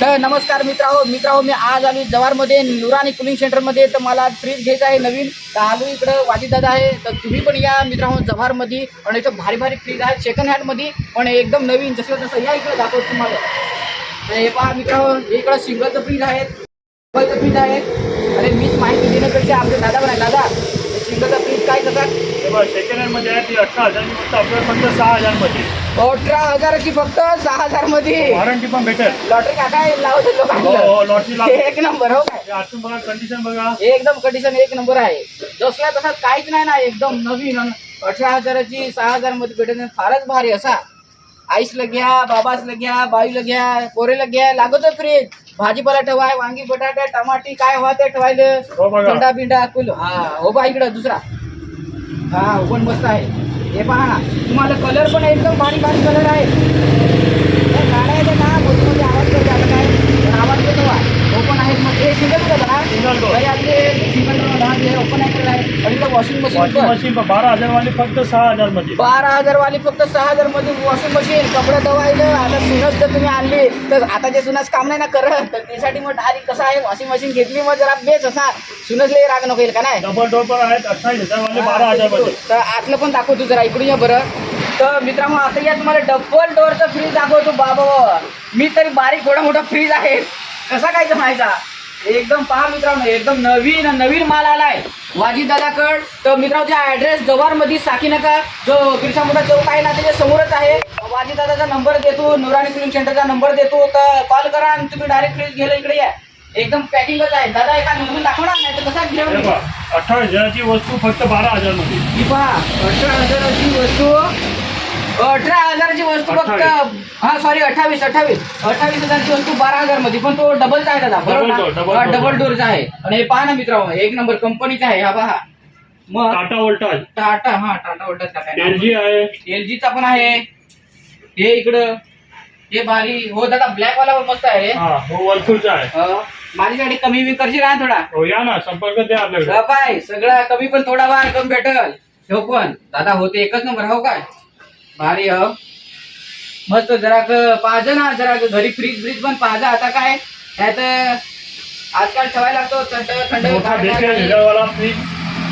तर नमस्कार मित्रांनो मित्रांनो मी आज आली जवारमध्ये नुरानी कुलिंग सेंटरमध्ये तर मला फ्रीज घ्यायचा आहे नवीन. तर आलो इकडं वाजीदादा आहे. तर तुम्ही पण या मित्रांनो जव्हारमध्ये. आणि इथं भारी भारी फ्रीज आहे सेकंड हँडमध्ये पण एकदम नवीन जसं तसं या इकडं दाखवतो तुम्हाला. तर हे पहा मित्रांनो इकडं सिंगलचं फ्रीज आहे सिंगलचं फ्रीज आहे. अरे मीच माहिती देण्यापेक्षा आपले दादा पण आहे. दादा सिंगलचा फ्रीज काय कसं सेकंड हँडमध्ये आहे ती अठरा हजार आपल्याला फक्त सहा हजारमध्ये अठरा हजाराची फक्त सहा हजारमध्ये. वॉरंटी पण भेटेल. लॉटरी काय लावत हो हो लोक लॉटरी एक नंबर हो काय? आतून बघा कंडिशन बघा. एकदम कंडिशन एक नंबर आहे. जसला तसा काहीच नाही ना एकदम नवीन. अन अठरा हजाराची सहा हजारमध्ये भेटत नाही. फारच भारी असा. आईसला घ्या बाबासला घ्या बाईला घ्या पोरेला घ्या. लागत फ्रीज. भाजीपाला ठेवाय वांगी बटाटे टमाटी काय हवा ते ठेवायला हो बघा. थंडा बिंडा कुल हा हो बा इकडं दुसरा. हा हो पण मस्त आहे. हे पहा ना तुम्हाला कलर पण एकदम भारी भारी कलर आहे हे गाड्या आहेत ना मध्ये मध्ये आवाज करते आता काय तर आवाज येतो बा. हो पण आहेत. मग हे सिंगल Single door. भाई आपले सिंगल दहा हे ओपन आहे आणि इकडं वॉशिंग मशीन वॉशिंग मशीन बारा हजार वाली फक्त सहा हजारमध्ये बारा हजार वाली फक्त सहा हजारमध्ये वॉशिंग मशीन कपडे धुवायला आता सुनस जर तुम्ही आणली तर आता जे सुनास काम नाही ना करत तर त्यासाठी मग डायरेक्ट कसं आहे? वॉशिंग मशीन घेतली मग जरा बेस असा. सुनसले राग नको येईल का नाही? डबल डोर पण आहेत अठ्ठावीस हजार वाले बारा हजारमध्ये तर आतलं पण दाखवतो जरा इकडून या बरं. तर मित्रांनो आता या तुम्हाला डबल डोअरचा फ्रीज दाखवतो बाबा मी तरी बारीक थोडा मोठा फ्रीज आहे. कसा काय जमायचा एकदम पहा मित्रांनो एकदम नवीन नवीन माल आलाय. वाजी दादाकड तर मित्रांनो ऍड्रेस जवारमध्ये साकी नका. जो बिरसा मोठा चौक आहे ना त्याच्या समोरच आहे. वाजी दादाचा नंबर देतो नुरानी फिल्म सेंटरचा नंबर देतो. तर कॉल करा आणि तुम्ही डायरेक्ट फ्रीज घ्यायला इकडे या. एकदम पॅकिंगच आहे. दादा एका नंबर दाखवणार नाही तर कसा घेऊन अठ्ठावीस हजाराची वस्तू फक्त बारा हजारमध्ये पहा अठरा हजाराची वस्तू. अठरा हजाराची वस्तू फक्त हा सॉरी अठ्ठावीस अठ्ठावीस. अठ्ठावीस हजारची वस्तू बारा हजारमध्ये पण तो डबलचा आहे दादा double door. डबल डोरचा आहे. आणि हे पहा ना मित्रांनो एक नंबर कंपनीचा आहे हा पहा. मग टाटा वोल्टाज टाटा हा टाटा वोल्टाच टाका एल जी आहे. एल चा पण आहे. हे इकडं हे भारी हो दादा ब्लॅक वाला पण मस्त आहे. हा हो आहे. अं, माझ्यासाठी कमी बी करशील का थोडा. हो या ना संपर्क द्या आपल्याकडे. हा सगळं कमी पण थोडा वार कमी भेटल. हो पण. दादा होते एकच नंबर हो काय? भारी हो मस्त जरा पाहज ना जरा घरी फ्रीज फ्रीज पण पाहजा. आता काय त्यात आजकाल ठेवायला लागतो थंड थंड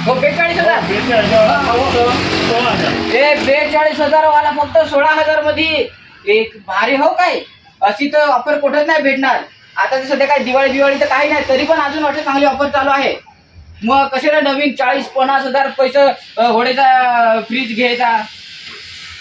हो बेचाळीस हजार. हजार. हे बेचाळीस हजार. वाला फक्त सोळा हजारमध्ये एक भारी हो काय? अशी तर ऑफर कुठंच नाही भेटणार. आता तर सध्या काय दिवाळी दिवाळी तर काही नाही तरी पण अजून वाटत चांगली ऑफर चालू आहे. मग कशाला नवीन चाळीस पन्नास हजार पैसे होण्याचा फ्रीज घ्यायचा?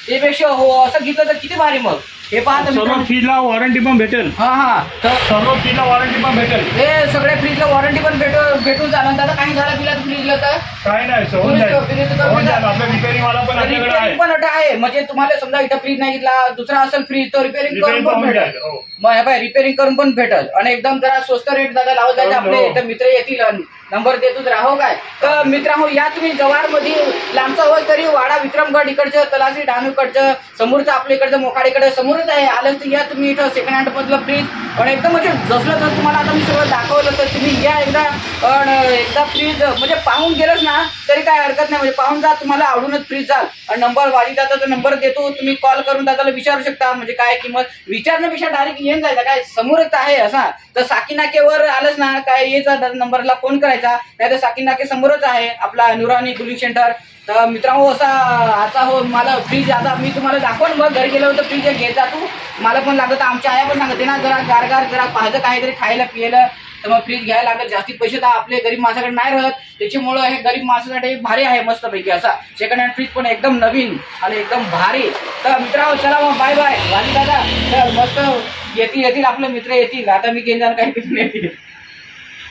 त्यापेक्षा हो असं घेतलं तर किती भारी मग? हे पाहता सर्व फ्रीजला वॉरंटी पण भेटेल. हा हा. तर सर्व फ्रीजला वॉरंटी पण भेटेल. हे सगळे फ्रीजला वॉरंटी पण भेटू भेटून जाणार. दादा काही झालं पिला फ्रीजला तर? काय नाही होऊन जाईल होऊन जाईल आपल्या रिपेअरिंग वाला पण आपल्याकडे आहे. रिपेअरिंग पण अट आहे. म्हणजे तुम्हाला समजा इथं फ्रीज नाही घेतला दुसरा असेल फ्रीज तर रिपेअरिंग करून पण होऊन भेटेल. जाईल हो. मग हे बाय रिपेअरिंग करून पण भेटल. आणि एकदम जरा स्वस्त रेट दादा लावत जायचे हो, आपले. हो. तर मित्र येतील आणि नंबर देतोच राहो काय? तर मित्रांनो या तुम्ही जवारमध्ये लांबचा होय तरी वाडा विक्रमगड इकडचं तलासी डानूकडचं समोरचं आपल्या इकडचं मोखाडीकडे समोरच आहे. आलं तर या तुम्ही इथं सेकंड हँड मधलं फ्रीज आणि एकदम म्हणजे जसलं तर तुम्हाला आता मी सगळं दाखवलं तर तुम्ही या एकदा. अन एकदा फ्रीज म्हणजे पाहून गेलंच ना तरी काय हरकत नाही. म्हणजे पाहून जा तुम्हाला आवडूनच फ्रीज जाल. आणि नंबर वाजी दादाचा नंबर देतो तुम्ही कॉल करून दादाला विचारू शकता. म्हणजे काय किंमत? विचारण्यापेक्षा डायरेक्ट येऊन जायचं. काय समोरच आहे असा. तर साकीनाकेवर आलंच ना. काय येचा नंबरला फोन करायचा. नाही तर साकीनाके समोरच आहे आपला अनुराणी गुलिंग सेंटर तर मित्रांनो असा आता हो मला फ्रीज आता मी तुम्हाला दाखवून मग घरी गेलो तर फ्रीज घेत जातो मला पण लागत आमच्या आया पण सांगते ना जरा गारगार जरा पाहिजे काहीतरी खायला पियला तर मग फ्रीज घ्यायला लागत जास्ती पैसे तर आपले गरीब माणसाकडे नाही राहत. त्याच्यामुळं हे गरीब माणसासाठी भारी आहे मस्तपैकी असा. सेकंड हँड फ्रीज पण एकदम नवीन आणि एकदम भारी. तर मित्रांनो चला मग बाय बाय वाली दादा तर मस्त येतील येतील आपले मित्र येतील. आता मी घेऊन जाणार काही येतील